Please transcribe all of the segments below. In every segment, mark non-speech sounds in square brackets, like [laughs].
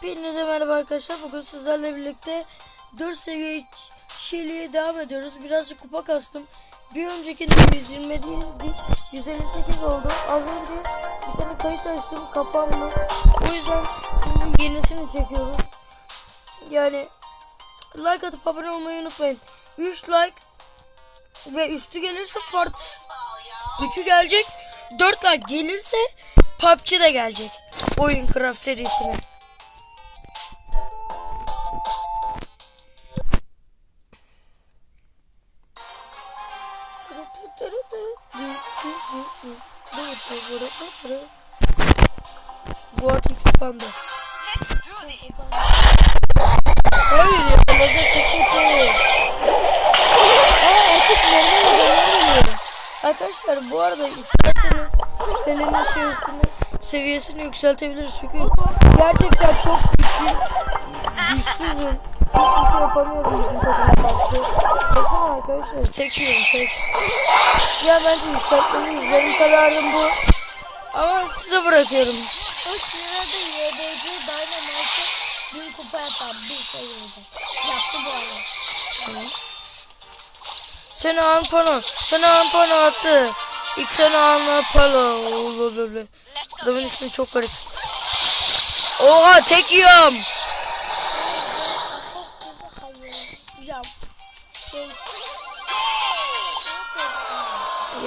Hepinize merhaba arkadaşlar. Bugün sizlerle birlikte 4 seviye Şili'ye devam ediyoruz. Birazcık kupa kastım. Bir öncekinde 120 değildi. 158 oldu. Az önce bir tane kayıt açtım. Kapandı. O yüzden şimdi yenisini çekiyoruz. Yani like atıp abone olmayı unutmayın. 3 like ve üstü gelirse part 3'ü gelecek. 4 like gelirse PUBG de gelecek. Oyun Craft serisine. Atık kapandı. Hayır çok kötü. Aa artık normal adamlar Arkadaşlar bu arada isterseniz Selen'in seviyesini, seviyesini yükseltebiliriz çünkü gerçekten çok güçlü, güçsüzüm. Hiçbir şey yapamıyorum bizim takıma karşı. Bakın arkadaşlar tek yiyorum Ya bence yükseltmeliyiz. Benim kararım bu. Ama size bırakıyorum. O sırada YBC Dynamite'ı bin kupa yapan bir seviyede. Yaptı bu arada. Tamam. Seni an pano. Seni an pano attı. İlk seni anla palo. Adamın ismi çok garip. Oha tek yiyorum.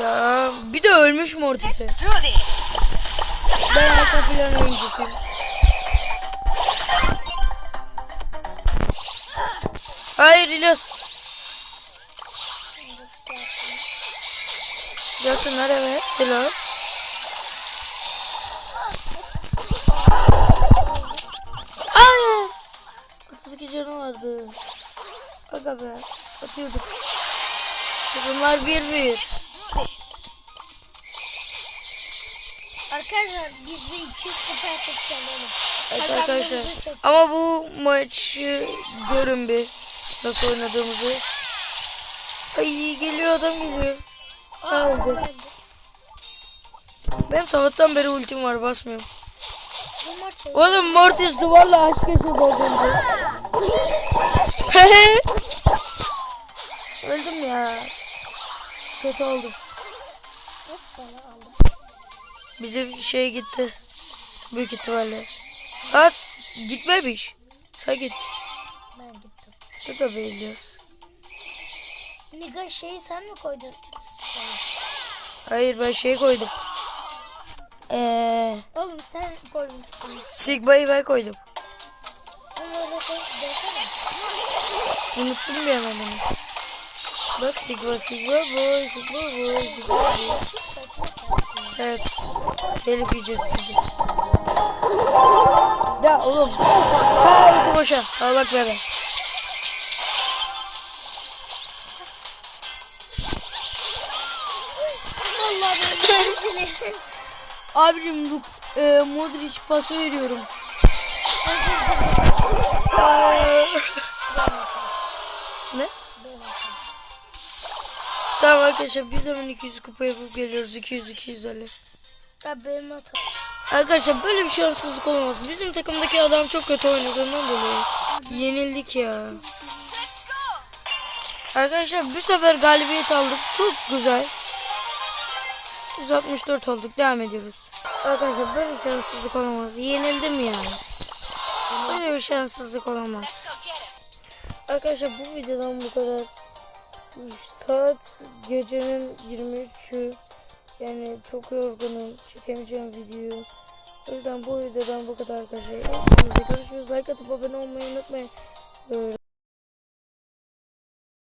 Ya bir de ölmüş Mortis'e. Ben arka plan oyuncusuyum. Hayır İlyas. Jackson evet. Helal. Hayır. 32 canı vardı. Aga be. Atıyorduk. Bunlar bir bir. Arkadaşlar biz bir 200 kupa gelelim. Evet arkadaşlar. Ama bu maçı görün bir. Nasıl oynadığımızı. Ay geliyor adam. Ha, öldü. Benim sabahtan beri ultim var basmıyorum. Oğlum Mortis duvarla aşk yaşadı az önce. [laughs] Öldüm ya. Kötü oldum. hop bana aldım. Bizim şey gitti. Büyük ihtimalle. Ha gitmemiş. Sen git. Ben gittim. Bu da biliyoruz. Niga şeyi sen mi koydun? Hayır ben şey koydum. Eee Oğlum sen koymuştun. Sigma'yı ben koydum. Sen öyle desene. Unuttum bir hemen onu. Bak Sigma Sigma boy Sigma boy Sigma. Çok saçma. Evet. Telif yiyecek bizi. Ya oğlum. Ha ulti boşa. Al bak bebe. Abicim bu e, Modric pası veriyorum. [laughs] arkadaşlar biz hemen 200 kupa yapıp geliyoruz. 200 250. Ya benim hatam. Arkadaşlar böyle bir şanssızlık olamaz. Bizim takımdaki adam çok kötü oynadığından dolayı yenildik ya. Arkadaşlar bu sefer galibiyet aldık. Çok güzel. 164 olduk. Devam ediyoruz. Arkadaşlar böyle bir şanssızlık olamaz. Yenildim ya. Böyle bir şanssızlık olamaz. Arkadaşlar bu videodan bu kadar. Saat gecenin 23'ü. Yani çok yorgunum. Çekemeyeceğim videoyu. O yüzden bu videodan bu kadar arkadaşlar. Görüşürüz. Like atıp abone olmayı unutmayın. Ee,